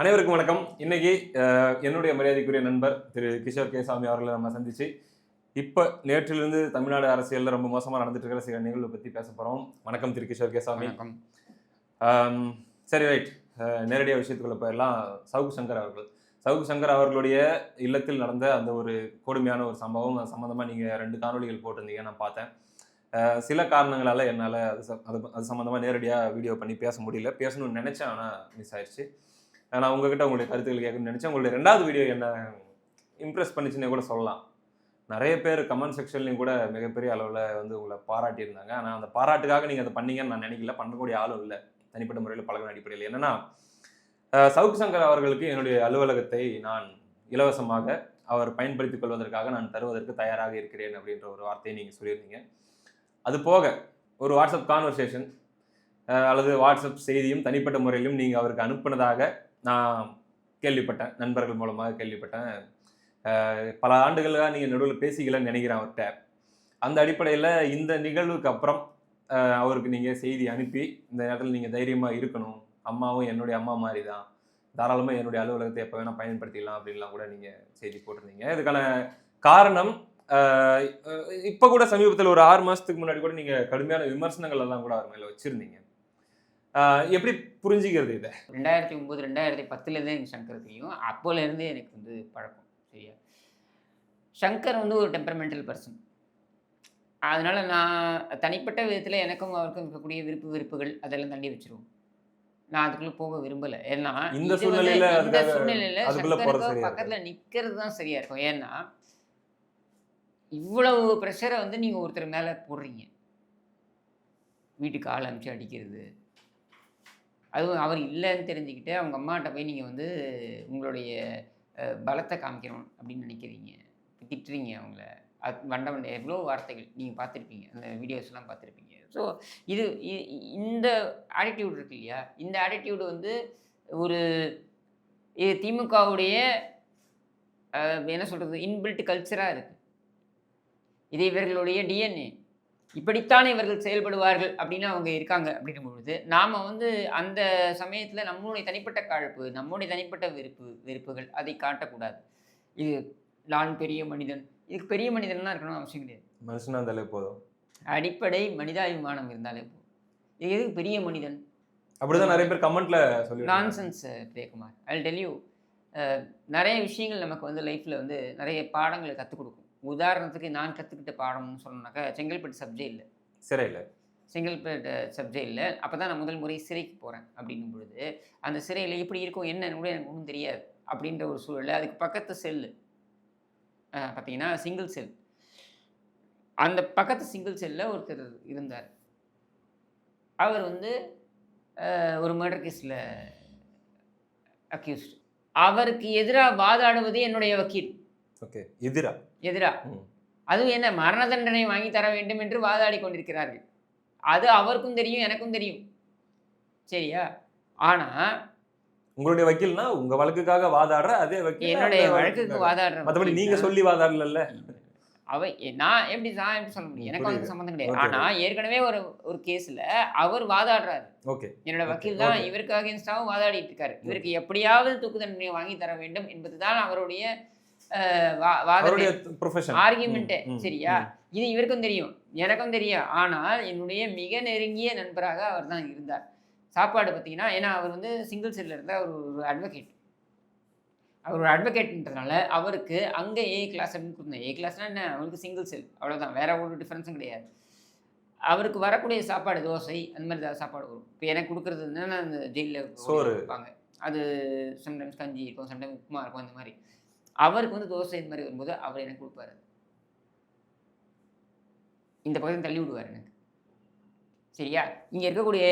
அனைவருக்கும் வணக்கம். இன்னைக்கு என்னுடைய மரியாதைக்குரிய நண்பர் திரு கிஷோர் கேசாமி அவர்களை நம்ம சந்திச்சு இப்போ நேற்றிலிருந்து தமிழ்நாடு அரசியலில் ரொம்ப மோசமாக நடந்துட்டு இருக்கிற சில நிகழ்வு பற்றி பேச போகிறோம் வணக்கம் திரு கிஷோர் கேசாமி வணக்கம். ஆம், சரி ரைட். நேரடியாக விஷயத்துக்குள்ள போயிடலாம். சவுக்கு சங்கர் அவர்கள். சவுக்கு சங்கர் அவர்களுடைய இல்லத்தில் நடந்த அந்த ஒரு கொடுமையான ஒரு சம்பவம் அது சம்மந்தமாக நீங்கள் ரெண்டு காணொளிகள் போட்டிருந்தீங்க நான் பார்த்தேன். சில காரணங்களால் என்னால் அது அது அது சம்மந்தமாக நேரடியாக வீடியோ பண்ணி பேச முடியல. பேசணும்னு நினச்சேன் ஆனால் மிஸ் ஆயிடுச்சு. நான் உங்ககிட்ட உங்களுடைய கருத்துக்கள் கேட்கணும்னு நினச்சேன். உங்களுடைய ரெண்டாவது வீடியோ என்ன இம்ப்ரெஸ் பண்ணிச்சுன்னே கூட சொல்லலாம். நிறைய பேர் கமெண்ட் செக்ஷன்லையும் கூட மிகப்பெரிய அளவில் வந்து உங்களை பாராட்டியிருந்தாங்க. ஆனால் அந்த பாராட்டுக்காக நீங்கள் அதை பண்ணீங்கன்னு நான் நினைக்கல. பண்ணக்கூடிய ஆளும் இல்லை. தனிப்பட்ட முறையில் பழகின அடிப்படையில். என்னென்னா அஹ், சவுக்கு சங்கர் அவர்களுக்கு என்னுடைய அலுவலகத்தை நான் இலவசமாக அவர் பயன்படுத்திக் கொள்வதற்காக நான் தருவதற்கு தயாராக இருக்கிறேன் அப்படின்ற ஒரு வார்த்தையை நீங்கள் சொல்லியிருந்தீங்க. அது போக ஒரு வாட்ஸ்அப் கான்வர்சேஷன் அல்லது வாட்ஸ்அப் செய்தியும் தனிப்பட்ட முறையிலும் நீங்கள் அவருக்கு அனுப்புனதாக நான் கேள்விப்பட்டேன் நண்பர்கள் மூலமாக கேள்விப்பட்டேன். பல ஆண்டுகளாக நீங்கள் நடுவில் பேசிக்கலன்னு நினைக்கிறேன் அவர்கிட்ட. அந்த அடிப்படையில் இந்த நிகழ்வுக்கு அப்புறம் அவருக்கு நீங்கள் செய்தி அனுப்பி இந்த நேரத்தில் நீங்கள் தைரியமாக இருக்கணும். அம்மாவும் என்னுடைய அம்மா மாதிரி தான் தாராளமாக என்னுடைய அலுவலகத்தை எப்போ வேணால் பயன்படுத்திக்கலாம் அப்படின்லாம் கூட நீங்கள் செய்தி போட்டிருந்தீங்க. இதுக்கான காரணம் இப்போ கூட சமீபத்தில் ஒரு ஆறு மாதத்துக்கு முன்னாடி கூட நீங்கள் கடுமையான விமர்சனங்கள் எல்லாம் கூட அவர் மேலே வச்சுருந்தீங்க. எப்படி புரிஞ்சுக்கிறது இதை? ரெண்டாயிரத்தி ஒம்பது ரெண்டாயிரத்தி பத்துலேருந்தே எனக்கு சங்கர் தெரியும். அப்போலேருந்தே எனக்கு வந்து பழக்கம் சரியா? சங்கர் வந்து ஒரு டெம்பரமெண்டல் பர்சன் அதனால் நான் தனிப்பட்ட விதத்தில் எனக்கும் அவருக்கும் இருக்கக்கூடிய விருப்பு வெறுப்புகள் அதெல்லாம் தள்ளி வச்சிருவோம். நான் அதுக்குள்ளே போக விரும்பலை. ஏன்னா இந்த சூழ்நிலையில இந்த சூழ்நிலையில் சங்கருக்கு பக்கத்தில் நிற்கிறது தான் சரியாக இருக்கும். ஏன்னா இவ்வளவு ப்ரெஷரை வந்து நீங்கள் ஒருத்தர் மேலே போடுறீங்க. வீட்டுக்கு ஆள் அனுப்பிச்சு அடிக்கிறது அதுவும் அவர் இல்லைன்னு தெரிஞ்சுக்கிட்டு அவங்க அம்மாட்ட போய் நீங்கள் வந்து உங்களுடைய பலத்தை காமிக்கணும் அப்படின்னு நினைக்கிறீங்க. திட்டுறீங்க அவங்கள. அது வண்ட வண்ட எவ்வளோ வார்த்தைகள் நீங்கள் பார்த்துருப்பீங்க. அந்த வீடியோஸ்லாம் பார்த்துருப்பீங்க. ஸோ இது இ- இந்த ஆட்டிடியூட் இருக்கு இல்லையா? இந்த ஆட்டிடியூடு வந்து ஒரு இது திமுகவுடைய என்ன சொல்கிறது இன்பில்ட் கல்ச்சராக இருக்குது இது இவர்களுடைய டிஎன்ஏ இப்படித்தான் இவர்கள் செயல்படுவார்கள் அப்படின்னு அவங்க இருக்காங்க அப்படின்னும் பொழுது நாம் வந்து அந்த சமயத்தில் நம்மளுடைய தனிப்பட்ட காழ்ப்பு நம்முடைய தனிப்பட்ட வெறுப்பு வெறுப்புகள் அதை காட்டக்கூடாது. இது நான் பெரிய மனிதன் இதுக்கு பெரிய மனிதன்லாம் இருக்கணும் அவசியம் கிடையாது. மனுஷனா இருந்தாலே போதும். அடிப்படை மனிதாபிமானம் இருந்தாலே போதும். இது எதுக்கு பெரிய மனிதன்? அப்படிதான் நிறைய பேர் கமெண்ட்ல சொல்லி nonsense Priyakumar I tell you நிறைய விஷயங்கள் நமக்கு வந்து லைஃப்பில் வந்து நிறைய பாடங்களை கற்றுக் கொடுக்கும். உதாரணத்துக்கு நான் கற்றுக்கிட்ட பாடம்னு சொன்னோம்னாக்கா செங்கல்பட்டு சப்ஜெக்டில் சிறையில். செங்கல்பட்டு சப்ஜெக்டில் அப்போ தான் நான் முதல் முறை சிறைக்கு போகிறேன் அப்படின்னும் பொழுது அந்த சிறையில் எப்படி இருக்கும் என்னன்னு கூட எனக்கு ஒன்றும் தெரியாது அப்படின்ற ஒரு சூழல் அதுக்கு பக்கத்து செல்லு பார்த்தீங்கன்னா சிங்கிள் செல். அந்த பக்கத்து சிங்கிள் செல்லில் ஒருத்தர் இருந்தார். அவர் வந்து ஒரு மர்டர் கேஸில் அக்யூஸ்ட் அவருக்கு எதிராக வாதாடுவது என்னுடைய வக்கீல். ஓகே எதிரா? எதிரா? ம். அதுவும் என்ன மரண தண்டனை வாங்கி தர வேண்டும் என்று வாதாடி கொண்டிருக்கிறார்கள். அது அவருக்கும் தெரியும் எனக்கும் தெரியும். சரியா? ஆனா உங்களுடைய வக்கீல்னா உங்க வழக்குக்காக வாதாடுற அதே வக்கீல் என்னுடைய வழக்குக்கு. வாதாடுற வக்கீல் நீங்க. சொல்லி வாதாடல அவ நான் எப்படி நான் எப்படி சொல்ல முடியும்? எனக்கு. வந்து சம்மந்தம் கிடையாது. ஆனா ஏற்கனவே ஒரு ஒரு கேஸ்ல அவர் வாதாடுறாரு. ஓகே என்னோட வக்கீல் தான். இவருக்கு அகேன்ஸ்டாவும் வாதாடிட்டு இருக்காரு. இவருக்கு எப்படியாவது தூக்கு தண்டனை வாங்கி தர வேண்டும் என்பதுதான் அவருடைய ஆர்கியூமெண்ட்டு சரியா? இது இவருக்கும் தெரியும் எனக்கும் தெரியும். ஆனால் என்னுடைய மிக நெருங்கிய நண்பராக அவர் தான் இருந்தார். சாப்பாடு பார்த்தீங்கன்னா ஏன்னா அவர் வந்து சிங்கிள் செல்லில் இருந்த ஒரு ஒரு அட்வொகேட் அவர் ஒரு அட்வொகேட்ன்றனால அவருக்கு அங்கே ஏ கிளாஸ் அப்படின்னு கொடுத்தேன். ஏ கிளாஸ்னா என்ன? அவருக்கு சிங்கிள் செல் அவ்வளோதான் வேற ஒரு டிஃப்ரென்ஸும் கிடையாது. அவருக்கு வரக்கூடிய சாப்பாடு தோசை அந்த மாதிரி ஏதாவது சாப்பாடு வரும். இப்போ எனக்கு கொடுக்குறது என்னன்னா அந்த ஜெயிலில் சோறு. கொடுப்பாங்க அது சம்டைம்ஸ் கஞ்சி இருக்கும் சம்டைம்ஸ் உப்புமா இருக்கும் அந்த மாதிரி. அவருக்கு வந்து தோசை இந்த மாதிரி வரும்போது அவர் எனக்கு கொடுப்பாரு. இந்த பக்கத்தை தள்ளி விடுவார் எனக்கு. சரியா? இங்கே இருக்கக்கூடிய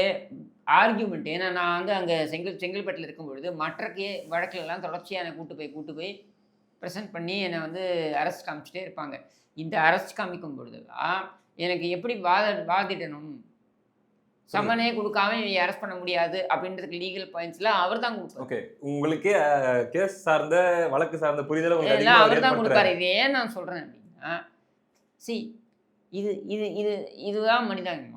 ஆர்கியூமெண்ட் ஏன்னா நான் வந்து அங்கே செங்கல் செங்கல்பட்டில் இருக்கும் பொழுது மற்றக்கே வழக்கிலெல்லாம் தொடர்ச்சியாக என்னை கூட்டு போய் கூட்டு போய் ப்ரெசென்ட் பண்ணி என்னை வந்து அரெஸ்ட் காமிச்சிட்டே இருப்பாங்க. இந்த அரெஸ்ட் காமிக்கும் பொழுதுலாம் எனக்கு எப்படி வாத வாதிடணும்? சம்மனே கொடுக்காம இவங்க அரெஸ்ட் பண்ண முடியாது அப்படின்றதுக்கு லீகல் பாயிண்ட்ஸ்லாம் அவர் தான் கொடுப்பாரு. ஓகே உங்களுக்கே கேஸ் சார்ந்த வழக்கு சார்ந்த புரிதல் உங்களுக்கு அவர் தான். கொடுப்பாரு. இது ஏன் நான் சொல்கிறேன் அப்படின்னா சி இது இது இது இதுதான் மனிதாபிமானம்.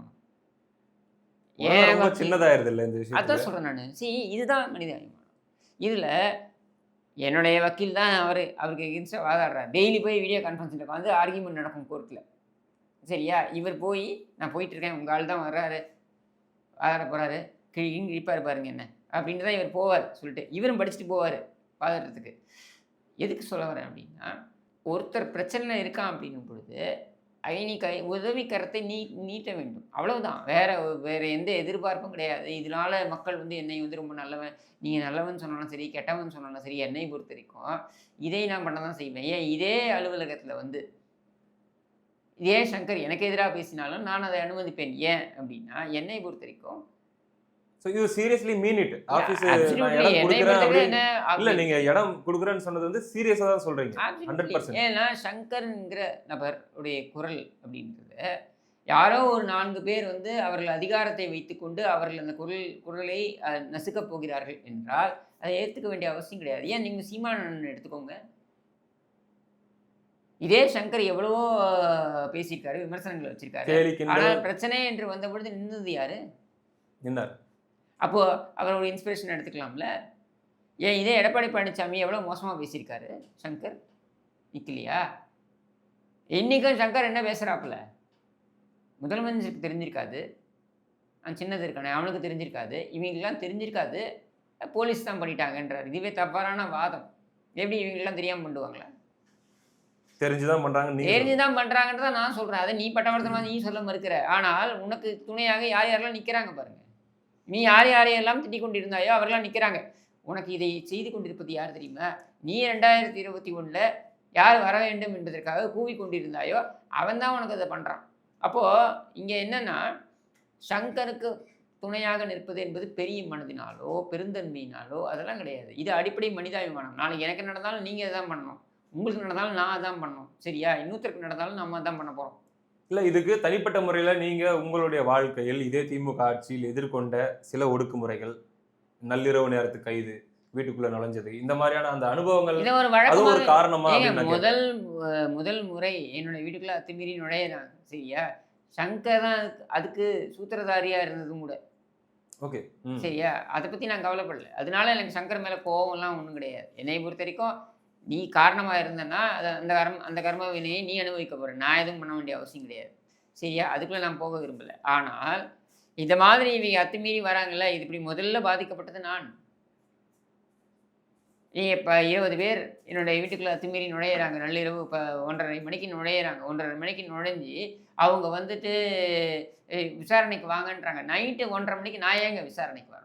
வக்கீல்- சின்னதாயிருது இல்ல இந்த அதான் விஷயம் சொல்கிறேன் நான். சி இதுதான் மனிதாபிமானம். இதில் என்னுடைய வக்கீல் தான் அவர் அவருக்கு எகென்ஸ்டாக வாதாடுறார். டெய்லி போய் வீடியோ கான்ஃபரன்ஸில் உட்காந்து ஆர்கியூமெண்ட் நடக்கும் கோர்ட்டில் சரியா? இவர் போய் நான் போயிட்டு இருக்கேன் உங்கள் ஆள் தான் வர்றாரு. வாதாட போகிறாரு கிழின்னு கிழிப்பார் பாருங்க என்ன. அப்படின்னு தான் இவர் போவார் சொல்லிட்டு. இவரும் படிச்சுட்டு போவார் வாதாடுறதுக்கு எதுக்கு சொல்ல வரேன் அப்படின்னா ஒருத்தர் பிரச்சனை இருக்கான் அப்படின்னும் பொழுது அயனி கை உதவி கரத்தை நீ நீட்ட வேண்டும். அவ்வளவுதான். வேற வேற எந்த எதிர்பார்ப்பும் கிடையாது. இதனால மக்கள் வந்து என்னை வந்து ரொம்ப நல்லவன் நீங்கள் நல்லவன் சொன்னாலும் சரி கெட்டவன் சொன்னாலும் சரி என்னை பொறுத்த வரைக்கும் இதை நான் பண்ண தான் செய்வேன். ஏன்? இதே அலுவலகத்தில் வந்து இதே சங்கர் எனக்கு எதிராக பேசினாலும் நான் அதை அனுமதிப்பேன். ஏன் அப்படின்னா என்னை பொறுத்த வரைக்கும் so seriously mean it office இல்ல நீங்க இடம் கொடுக்குறேன்னு சொன்னது வந்து சீரியஸா தான் சொல்றீங்க. Absolutely. 100%. ஏன்னா சங்கர்ங்கிற குரல் அப்படின்றது யாரோ ஒரு நான்கு பேர் வந்து அவர்கள் அதிகாரத்தை வைத்துக்கொண்டு அவர்கள் அந்த குரல் குரலை நசுக்கப் போகிறார்கள் என்றால் அதை ஏற்றுக்க வேண்டிய அவசியம் கிடையாது. ஏன்? நீங்கள் சீமானன் எடுத்துக்கோங்க. இதே சங்கர் எவ்வளவோ பேசியிருக்காரு விமர்சனங்கள் வச்சிருக்காரு. ஆனால் பிரச்சனை என்று வந்த பொழுது நின்னது யாரு? நின்னார் அப்போ அவரோட இன்ஸ்பிரேஷன் எடுத்துக்கலாம்ல? ஏன் இதே எடப்பாடி பழனிசாமி எவ்வளோ மோசமாக பேசியிருக்காரு சங்கர்? நிக்கலையா? இன்னைக்கும் சங்கர் என்ன பேசுகிறாப்புல முதலமைச்சருக்கு தெரிஞ்சிருக்காது. அவன் சின்னது இருக்கானே அவனுக்கு தெரிஞ்சிருக்காது. இவங்களுக்கெல்லாம் தெரிஞ்சிருக்காது. போலீஸ் தான் பண்ணிட்டாங்கன்றார். இதுவே தவறான வாதம். எப்படி இவங்களுக்கெல்லாம் தெரியாமல் பண்ணுவாங்களா தெரிஞ்சுதான் பண்றாங்க நீங்க தெரிஞ்சு தான் நான் சொல்றேன். அதை நீ பட்டவர்த்தமா நீ சொல்ல மறுக்கிற. ஆனால் உனக்கு துணையாக யார் யாரெல்லாம் நிக்கிறாங்க பாருங்க. நீ யார் யாரையெல்லாம் திட்டிக் கொண்டிருந்தாயோ அவரெல்லாம் நிக்கிறாங்க. உனக்கு இதை செய்து கொண்டிருப்பது யார் தெரியுமா? நீ ரெண்டாயிரத்தி இருபத்தி ஒண்ணுல யார் வர வேண்டும் என்பதற்காக கூவி கொண்டிருந்தாயோ அவன் தான் உனக்கு அதை பண்றான். அப்போ இங்க என்னன்னா சங்கருக்கு துணையாக நிற்பது என்பது பெரிய மனதினாலோ பெருந்தன்மையினாலோ அதெல்லாம் கிடையாது. இது அடிப்படை மனிதாபிமானம். நாளைக்கு எனக்கு நடந்தாலும் நீங்கள் இதான் பண்ணணும். உங்களுக்கு நடந்தாலும் நான் அதான் பண்ணணும். சரியா? இன்னொருத்தருக்கு நடந்தாலும் நம்ம அதான் பண்ண போகிறோம் இல்ல இதுக்கு தனிப்பட்ட முறையில நீங்க உங்களுடைய வாழ்க்கையில் இதே திமுக ஆட்சியில் எதிர்கொண்ட சில ஒடுக்குமுறைகள் நள்ளிரவு நேரத்து கைது வீட்டுக்குள்ள நுழைஞ்சது இந்த மாதிரியான அந்த அனுபவங்கள் இதை ஒரு அது ஒரு காரணமா. முதல் முதல் முறை என்னோட வீட்டுக்குள்ள அத்துமீறி நுழையிறாங்க சரியா? சங்கர் தான் அதுக்கு- சூத்திரதாரியா இருந்ததும் கூட. ஓகே சரியா? அதை பத்தி நான் கவலைப்படல. அதனால எனக்கு சங்கர் மேல கோவம்லாம் ஒன்றும் கிடையாது. என்னை பொறுத்த வரைக்கும் நீ காரணமாக இருந்தேன்னா அது அந்த கர்ம அந்த கர்ம வினையை நீ அனுபவிக்க போகிற நான் எதுவும் பண்ண வேண்டிய அவசியம் கிடையாது. சரியா? அதுக்குள்ளே நான் போக விரும்பலை. ஆனால் இந்த மாதிரி இவங்க அத்துமீறி வராங்கல்ல இது இப்படி முதல்ல பாதிக்கப்பட்டது நான். நீ இப்போ இருபது பேர் என்னுடைய வீட்டுக்குள்ளே அத்துமீறி நுழையிறாங்க. நள்ளிரவு இப்போ ஒன்றரை மணிக்கு நுழையிறாங்க. ஒன்றரை மணிக்கு நுழைஞ்சி அவங்க வந்துட்டு விசாரணைக்கு வாங்கன்றாங்க. நைட்டு ஒன்றரை மணிக்கு நான் ஏங்க விசாரணைக்கு வரேன்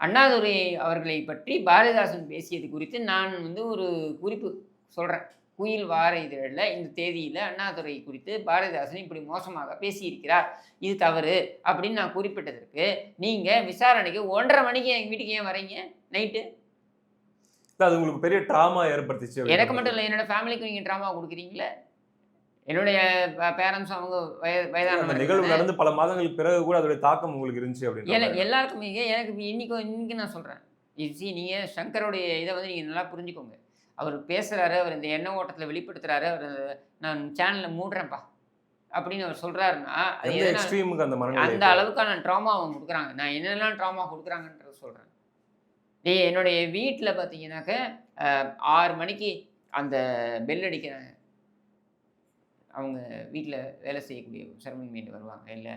அண்ணாதுரை அவர்களை பற்றி பாரதிதாசன் பேசியது குறித்து நான் வந்து ஒரு குறிப்பு சொல்கிறேன் குயில் வார இதழில் இந்த தேதியில் அண்ணாதுரை குறித்து பாரதிதாசன் இப்படி மோசமாக பேசியிருக்கிறார். இது தவறு அப்படின்னு நான் குறிப்பிட்டதற்கு நீங்கள் விசாரணைக்கு ஒன்றரை மணிக்கு எங்கள் வீட்டுக்கு ஏன் வரீங்க? நைட்டு? அது உங்களுக்கு பெரிய டிராமா ஏற்படுத்திச்சு எனக்கு மட்டும் இல்லை என்னோட ஃபேமிலிக்கு நீங்கள் ட்ராமா கொடுக்குறீங்களே? என்னுடைய பேரண்ட்ஸ் அவங்க வய அந்த வயதானவர்கள் நிகழ்வு. நடந்து பல மாதங்களுக்கு பிறகு கூட அதோட தாக்கம் உங்களுக்கு இருந்துச்சு அப்படின்னு எல்லாருக்குமே எனக்கு இன்னைக்கு இன்னைக்கு நான் சொல்கிறேன் சி நீங்கள் சங்கரோடைய இதை வந்து நீங்கள் நல்லா புரிஞ்சுக்கோங்க. அவர் பேசுகிறாரு அவர் இந்த எண்ண ஓட்டத்தில் வெளிப்படுத்துறாரு அவர் நான் சேனலில் மூடுறேன்ப்பா அப்படின்னு அவர் சொல்கிறாருன்னா அந்த அளவுக்கான ட்ராமா அவங்க கொடுக்குறாங்க. நான் என்னெல்லாம் ட்ராமா கொடுக்குறாங்கன்றத சொல்கிறேன் டேய் என்னுடைய வீட்டில் பார்த்தீங்கன்னாக்க ஆறு மணிக்கு அந்த பெல் அடிக்கிறாங்க. அவங்க வீட்டில் வேலை செய்யக்கூடிய சரவணன் மீண்டு வருவாங்க. இல்லை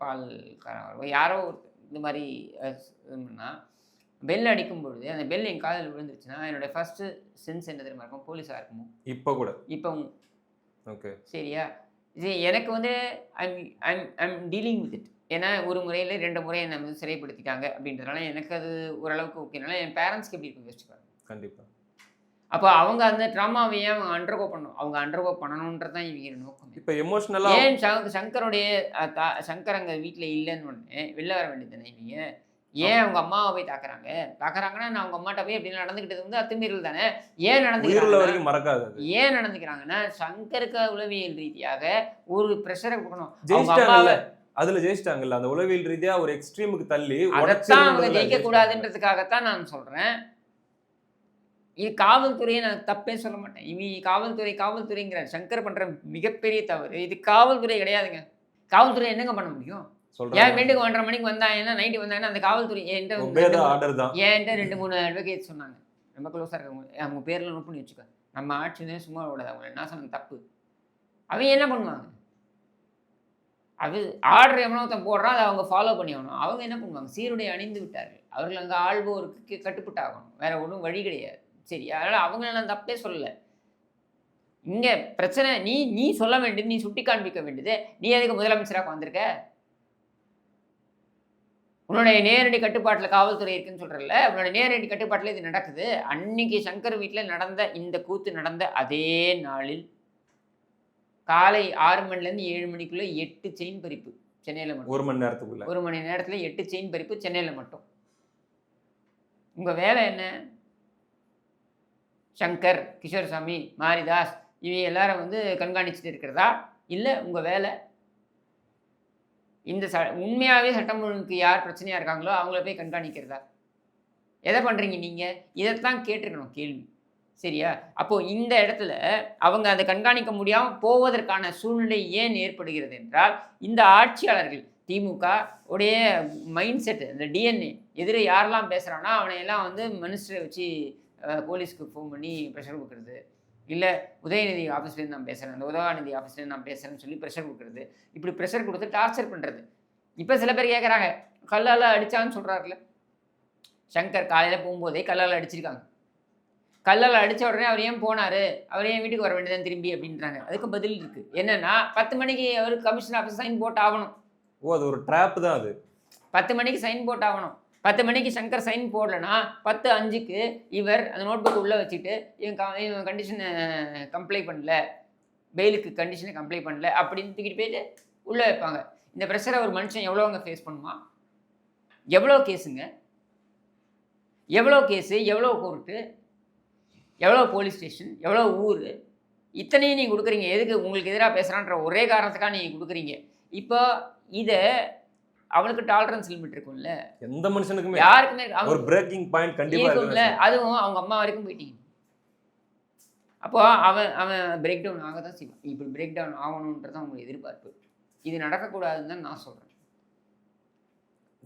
பால் காரன் வருவாங்க யாரோ ஒருத்தர் இந்த மாதிரி இதுனா பெல் அடிக்கும் பொழுது அந்த பெல் என் காதில் விழுந்துருச்சுன்னா என்னோட ஃபஸ்ட்டு சென்ஸ் என்ன தெரியுமா இருக்கும்? போலீஸாக இருக்குமோ? இப்ப கூட. இப்போ ஓகே. சரியா? இது எனக்கு வந்து I'm I'm I'm dealing with it ஏன்னா ஒரு முறையில் ரெண்டு முறை என்னை வந்து சிறைப்படுத்திட்டாங்க அப்படின்றதுனால எனக்கு அது ஓரளவுக்கு ஓகேனால என் பேரண்ட்ஸ்க்கு எப்படி இருக்கும் யோசிச்சு பாருங்க. கண்டிப்பா. அப்போ அவங்க அந்த ட்ராமாவை ஏன் அவங்க அண்டர்கோ பண்ணணும்? அவங்க அண்டர்கோ பண்ணணுன்றது தான் இவங்க நோக்கம். இப்ப எமோஷனலா ஏன் சங்க- சங்கருடைய தா- சங்கர் அங்கே வீட்டில் இல்லைன்னு ஒன்று வெளில வர வேண்டியது தானே இவங்க? ஏன் அவங்க அம்மாவை போய் தாக்குறாங்க? தாக்குறாங்கன்னா நான் அவங்க அம்மாட்ட போய் இப்படி நடந்துக்கிட்டது வந்து அத்துமீறல் தானே? ஏன் நடந்துக்கிறாங்க மறக்காது ஏன் நடந்துக்கிறாங்கன்னா சங்கருக்கு உளவியல் ரீதியாக ஒரு ப்ரெஷரை கொடுக்கணும். அவங்க அம்மாவை அதுல ஜெயிச்சிட்டாங்கல்ல? அந்த உளவியல் ரீதியா ஒரு எக்ஸ்ட்ரீமுக்கு தள்ளி அதைத்தான் அவங்க ஜெயிக்க கூடாதுன்றதுக்காகத்தான் நான் சொல்றேன். இது காவல்துறையை நான் தப்பே சொல்ல மாட்டேன். இவ காவல்துறை காவல்துறைங்கிற சங்கர் பண்ற மிகப்பெரிய தவறு. இது காவல்துறை கிடையாதுங்க. காவல்துறை என்னங்க பண்ண முடியும்? சொல்றாங்க. வீட்டுக்கு ஒன்றரை மணிக்கு வந்தாங்கன்னா நைட்டு வந்தாங்கன்னா அந்த காவல்துறை என்கிட்ட என்கிட்ட ரெண்டு மூணு அட்வொகேட் சொன்னாங்க. ரொம்ப க்ளோஸாக இருக்கவங்க. அவங்க பேர்லாம் நோட் பண்ணி வச்சுக்க. நம்ம ஆட்சி சும்மா விடாது அவங்க என்ன சொன்ன தப்பு. அவங்க என்ன பண்ணுவாங்க? அது ஆர்டர் எவனோ ஒருத்தன் போடுறான். அதை அவங்க ஃபாலோ பண்ணி ஆகணும். அவங்க என்ன பண்ணுவாங்க? சீருடை அணிந்து விட்டார்கள். அவர்கள் அங்கே ஆள்வோருக்கு கட்டுப்பட்டாகணும். வேற ஒன்றும் வழி கிடையாது. சரி அதனால் அவங்க நான் தப்பே சொல்லலை. இங்கே பிரச்சனை நீ நீ சொல்ல வேண்டியது நீ சுட்டி காண்பிக்க வேண்டியது நீ எதுக்கு முதலமைச்சராக வந்திருக்க உன்னுடைய நேரடி கட்டுப்பாட்டில் காவல்துறை இருக்குன்னு சொல்கிறல்ல உன்னோட நேரடி கட்டுப்பாட்டில் இது நடக்குது. அன்னைக்கு சங்கர் வீட்டில் நடந்த இந்த கூத்து நடந்த அதே நாளில் காலை ஆறு மணிலேருந்து ஏழு மணிக்குள்ளே எட்டு செயின் பறிப்பு சென்னையில் மட்டும். ஒரு மணி நேரத்துக்குள்ள. ஒரு மணி நேரத்தில் எட்டு செயின் பறிப்பு சென்னையில் மட்டும். உங்கள் வேலை என்ன? சங்கர் கிஷோர்சாமி மாரிதாஸ் இவங்க எல்லாரும் வந்து கண்காணிச்சுட்டு இருக்கிறதா? இல்லை உங்கள் வேலை? இந்த ச உண்மையாகவே சட்டம் ஒழுங்குக்கு யார் பிரச்சனையாக இருக்காங்களோ அவங்கள போய் கண்காணிக்கிறதா? எதை பண்ணுறீங்க நீங்கள் இதைத்தான் கேட்டிருக்கணும் கேள்வி. சரியா? அப்போது இந்த இடத்துல அவங்க அதை கண்காணிக்க முடியாமல் போவதற்கான சூழ்நிலை ஏன் ஏற்படுகிறது என்றால் இந்த ஆட்சியாளர்கள் திமுக உடைய மைண்ட் செட்டு இந்த டிஎன்ஏ எதிரே யாரெல்லாம் பேசுகிறானோ அவனையெல்லாம் வந்து மனுஷரை வச்சு போலீஸ்க்கு ஃபோன் பண்ணி ப்ரெஷர் கொடுக்குறது. இல்லை உதயநிதி ஆஃபீஸ்லேருந்து நான் பேசுகிறேன் இந்த உதயாநிதி ஆஃபீஸ்லேருந்து நான் பேசுகிறேன்னு சொல்லி ப்ரெஷர் கொடுக்குறது. இப்படி ப்ரெஷர் கொடுத்து டார்ச்சர் பண்ணுறது இப்போ சில பேர் கேட்குறாங்க கல்லால் அடித்தான்னு சொல்கிறாருல சங்கர் காலையில் போகும்போதே கல்லால் அடிச்சிருக்காங்க. கல்லால் அடித்த உடனே அவர் ஏன் போனார்? அவர் ஏன் வீட்டுக்கு வர வேண்டியதான் திரும்பி அப்படின்றாங்க. அதுக்கு பதில் இருக்குது என்னென்னா பத்து மணிக்கு அவர் கமிஷன் ஆஃபீஸ் சைன் போட்டு ஆகணும் ஓ அது ஒரு ட்ராப் தான் அது. பத்து மணிக்கு சைன் போட்டு ஆகணும் பத்து மணிக்கு சங்கர் சைன் போடலனா பத்து அஞ்சுக்கு இவர் அந்த நோட் புக் உள்ளே வச்சுட்டு இவன் இவன் கண்டிஷனை கம்ப்ளைண்ட் பண்ணல. பெயிலுக்கு கண்டிஷனை கம்ப்ளைண்ட் பண்ணல. அப்படின்னு தூக்கிட்டு போயிட்டு உள்ளே வைப்பாங்க. இந்த ப்ரெஷரை ஒரு மனுஷன் எவ்வளோங்க ஃபேஸ் பண்ணுமா எவ்வளோ கேஸுங்க எவ்வளோ கேஸு எவ்வளோ கோர்ட்டு எவ்வளோ போலீஸ் ஸ்டேஷன் எவ்வளோ ஊர்? இத்தனையும் நீங்கள் கொடுக்குறீங்க. எதுக்கு உங்களுக்கு எதிராக பேசுகிறான்ற ஒரே காரணத்துக்காக நீங்கள் கொடுக்குறீங்க. இப்போ இதை அவனுக்கு டாலரன்ஸ் லிமிட் இருக்கும்ல. எந்த மனுஷனுக்குமே யாருக்குமே ஒரு பிரேக்கிங் பாயிண்ட் கண்டிப்பா இருக்கும்ல அதுவும் அவங்க அம்மா வரைக்கும் போயிட்டீங்க. அப்போ அவன் அவன் பிரேக் டவுன் ஆக தான் செய்வான். இப்படி பிரேக் டவுன் ஆகணுன்றது அவங்க எதிர்பார்ப்பு. இது நடக்கக்கூடாதுன்னு தான் நான் சொல்கிறேன்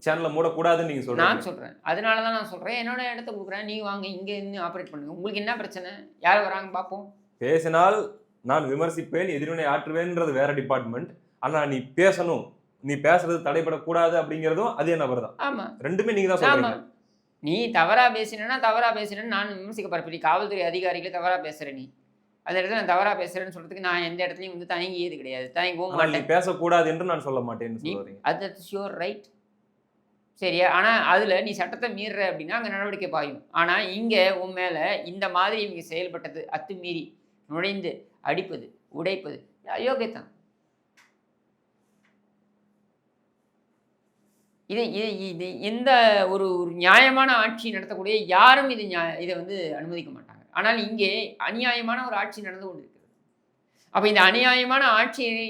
சேனலை மூடக்கூடாதுன்னு நீங்க சொல்றீங்க. நான் சொல்கிறேன் அதனால தான் நான் சொல்கிறேன் என்னோட இடத்த கொடுக்குறேன். நீங்கள் வாங்க இங்கே இருந்து ஆப்ரேட் பண்ணுங்க. உங்களுக்கு என்ன பிரச்சனை? யார் வராங்க பார்ப்போம். பேசினால் நான் விமர்சிப்பேன் எதிர்வினை ஆற்றுவேன்ன்றது வேற டிபார்ட்மெண்ட் ஆனா நீ பேசணும். நீ பேசுறது தடைபடக்கூடாது அப்படிங்கிறதும் அதே நபர் தான். ஆமாம் ரெண்டுமே நீங்க தான் ஆமா. சொல்றீங்க நீ தவறா பேசினா தவறா பேசுறேன்னு நான் விமர்சிக்க பரப்பி காவல்துறை அதிகாரிகளை தவறா பேசுற நீ. அந்த இடத்துல நான் தவறா பேசுறேன்னு சொல்றதுக்கு நான் எந்த இடத்துலையும் வந்து தயங்கியது கிடையாது. தயங்கவும் ஆனால் நீ மாட்டேன். பேசக்கூடாது என்று நான் சொல்ல மாட்டேன்னு நீ- சொல்றீங்க. அது யுவர் ரைட் சரியா? ஆனால் அதில் நீ சட்டத்தை மீறுற அப்படின்னா அங்கே நடவடிக்கை பாயும். ஆனால் இங்கே உன் மேலே இந்த மாதிரி இவங்க செயல்பட்டது அத்துமீறி நுழைந்து அடிப்பது உடைப்பது அயோக்கியத்தான் இதை இது இது எந்த ஒரு ஒரு நியாயமான ஆட்சி நடத்தக்கூடிய யாரும் இது நியா இதை வந்து அனுமதிக்க மாட்டாங்க. ஆனால் இங்கே அநியாயமான ஒரு ஆட்சி நடந்து கொண்டிருக்கிறது. அப்போ இந்த அநியாயமான ஆட்சியை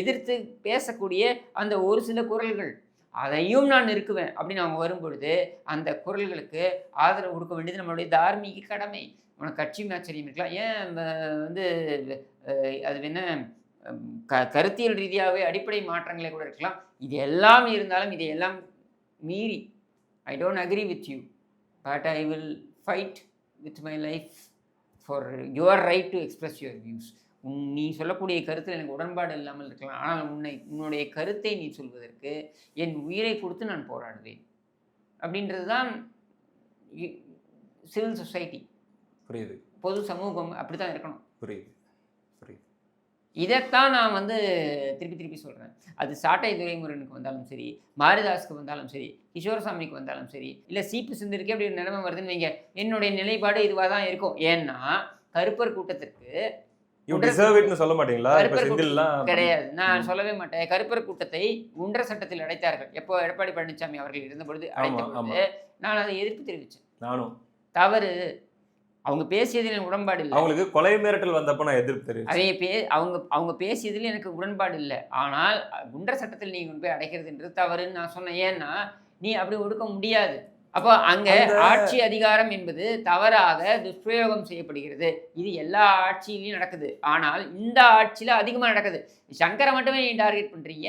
எதிர்த்து பேசக்கூடிய அந்த ஒரு சில குரல்கள் அதையும் நான் இருக்குவேன் அப்படின்னு அவங்க வரும்பொழுது அந்த குரல்களுக்கு ஆதரவு கொடுக்க வேண்டியது நம்மளுடைய தார்மீக கடமை. உனக்கு கட்சி ஆச்சரியம் இருக்கலாம். ஏன் வந்து அது என்ன க கருத்தியல் ரீதியாகவே அடிப்படை மாற்றங்களே கூட இருக்கலாம். இது எல்லாம் இருந்தாலும் இதை எல்லாம் மீறி I don't agree with you but I will fight with my life for your right to express your views உன் நீ சொல்லக்கூடிய கருத்தில் எனக்கு உடன்பாடு இல்லாமல் இருக்கலாம். ஆனால் உன்னை உன்னுடைய கருத்தை நீ சொல்வதற்கு என் உயிரை கொடுத்து நான் போராடுவேன். அப்படின்றது தான் சிவில் சொசைட்டி புரியுது. பொது சமூகம் அப்படி தான் இருக்கணும். புரியுது புரியுது. இதைத்தான் நான் வந்து திருப்பி திருப்பி சொல்கிறேன் அது சாட்டை துரைமுருகனுக்கு வந்தாலும் சரி மாரிதாஸுக்கு வந்தாலும் சரி கிஷோரசாமிக்கு வந்தாலும் சரி இல்லை சீப்பு சிந்தருக்கு அப்படி ஒரு நிலைமை வருதுன்னு வைங்க. என்னுடைய நிலைப்பாடு இதுவாக தான் இருக்கும். ஏன்னா கருப்பர் கூட்டத்திற்கு சொல்ல மாட்டீங்களா? கிடையாது. நான். சொல்லவே மாட்டேன். கருப்பர் கூட்டத்தை குண்டர சட்டத்தில் அடைத்தார்கள். எப்போ எடப்பாடி பழனிசாமி அவர்கள் இருந்த பொழுது அடைத்த நான் அதை எதிர்ப்பு தெரிவித்தேன் நானும். தவறு. அவங்க பேசியதில் எனக்கு உடன்பாடு இல்லை அவங்களுக்கு கொலை மிரட்டல் வந்தப்ப நான் எதிர்ப்பு தெரிவிச்சேன். அவங்க பே அவங்க அவங்க பேசியதில் எனக்கு உடன்பாடு இல்லை ஆனால் குண்டர் சட்டத்தில் நீங்கள் கொண்டு போய் அடைக்கிறதுன்றது தவறுன்னு நான் சொன்னேன். ஏன்னா நீ அப்படி ஒடுக்க முடியாது. அப்போ அங்க ஆட்சி அதிகாரம் என்பது தவறாக துஷ்பிரயோகம் செய்யப்படுகிறது. இது எல்லா ஆட்சியிலையும் நடக்குது. ஆனால் இந்த ஆட்சியில அதிகமா நடக்குது. சங்கரை மட்டுமே நீ டார்கெட் பண்றீங்க.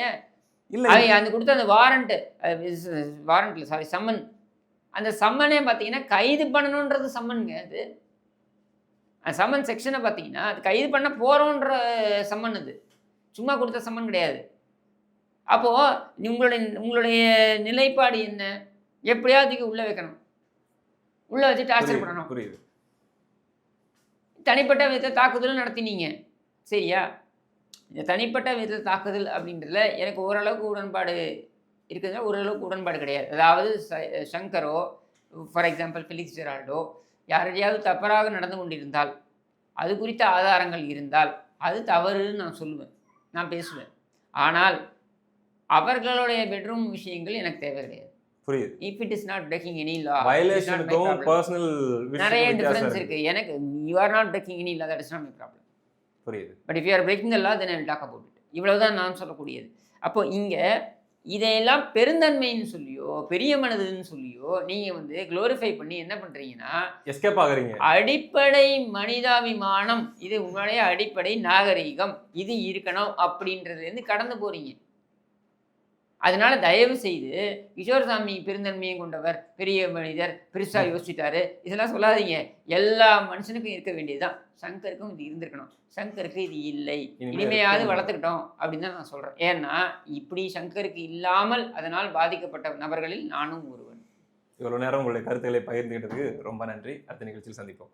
இல்ல. அந்த கொடுத்த அந்த வாரண்ட் வாரண்ட்ல சாரி சம்மன். அந்த சம்மனே பார்த்தீங்கன்னா கைது பண்ணணுன்றது சம்மனுங்க அது. சம்மன் செக்ஷனை பார்த்தீங்கன்னா அது கைது பண்ண போகிறோன்ற சம்மன் அது. சும்மா கொடுத்த சம்மன் கிடையாது. அப்போது உங்களுடைய உங்களுடைய நிலைப்பாடு என்ன? எப்படியாவது உள்ளே வைக்கணும். உள்ளே வச்சு டார்ச்சர் பண்ணணும். புரியுது. தனிப்பட்ட விதத்தில் தாக்குதலும் நடத்தினீங்க. சரியா? இந்த தனிப்பட்ட விதத்தில் தாக்குதல் அப்படின்றதுல எனக்கு ஓரளவுக்கு உடன்பாடு இருக்குதுன்னா ஓரளவுக்கு உடன்பாடு கிடையாது. அதாவது சங்கரோ ஃபார் எக்ஸாம்பிள் ஃபிலிக்ஸ் ஜெரால்டோ யாரையாவது தவறாக நடந்து கொண்டிருந்தால் அது குறித்த ஆதாரங்கள் இருந்தால் அது தவறுன்னு நான் சொல்லுவேன். நான் பேசுவேன். ஆனால் அவர்களுடைய பெட்ரூம் விஷயங்கள் எனக்கு தேவை கிடையாது. புரியுது. If it is not breaking any law வயலேஷனுக்கும் personal நிறைய டிஃபரன்ஸ் இருக்கு. எனக்கு you are not breaking any law that is not my problem புரியுது. But if you are breaking the law then I talk about it இவ்வளவுதான் நான் சொல்லக்கூடியது. அப்போ இங்கே இதையெல்லாம் பெருந்தன்மைன்னு சொல்லியோ பெரிய மனதுன்னு சொல்லியோ நீங்கள் வந்து க்ளோரிஃபை பண்ணி என்ன பண்ணுறீங்கன்னா எஸ்கேப் ஆகுறீங்க. அடிப்படை மனிதாபிமானம். இது உங்களுடைய அடிப்படை நாகரீகம். இது இருக்கணும் அப்படின்றதுலேருந்து கடந்து போறீங்க. அதனால தயவு செய்து கிஷோர்சாமி பெருந்தன்மையும் கொண்டவர் பெரிய மனிதர் பெருசா யோசிச்சிட்டாரு. இதெல்லாம் சொல்லாதீங்க. எல்லா மனுஷனுக்கும் இருக்க வேண்டியதுதான். சங்கருக்கும் இது இருந்திருக்கணும். சங்கருக்கு இது இல்லை. இனிமே இனிமையாவது. வளர்த்துக்கிட்டோம் அப்படின்னு தான் நான் சொல்றேன். ஏன்னா இப்படி சங்கருக்கு இல்லாமல் அதனால் பாதிக்கப்பட்ட நபர்களில் நானும் ஒருவன். இவ்வளவு நேரம் உங்களுடைய கருத்துக்களை பகிர்ந்துகிட்டதுக்கு ரொம்ப நன்றி. அடுத்த நிகழ்ச்சியில் சந்திப்போம்.